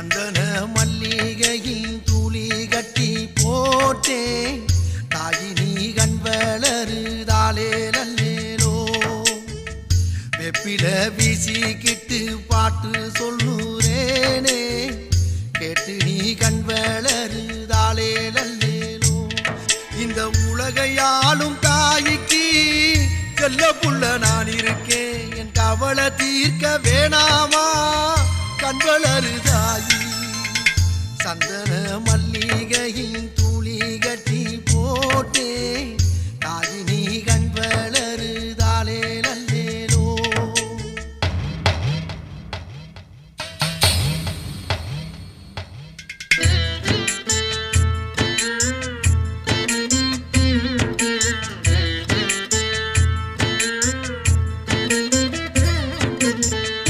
சந்தன மல்லிகையின் துளி கட்டி போட்டேன். தாயினி கண் வளருதாலே நல்லேலோ. வெப்பில வீசிக்கிட்டு பாட்டு சொல்லுறேனே. கேட்டு நீ கண் வளருதாலே நல்லேலோ. இந்த உலகையாளும் தாய்க்கு செல்ல புள்ள நான் இருக்கேன். என் கவலை தீர்க்க வேணாமா? கண்வளருதா உலகின் துளி கட்டி போட்டே தாய் நீ கண் வளருதாலே அல்லேலோ thank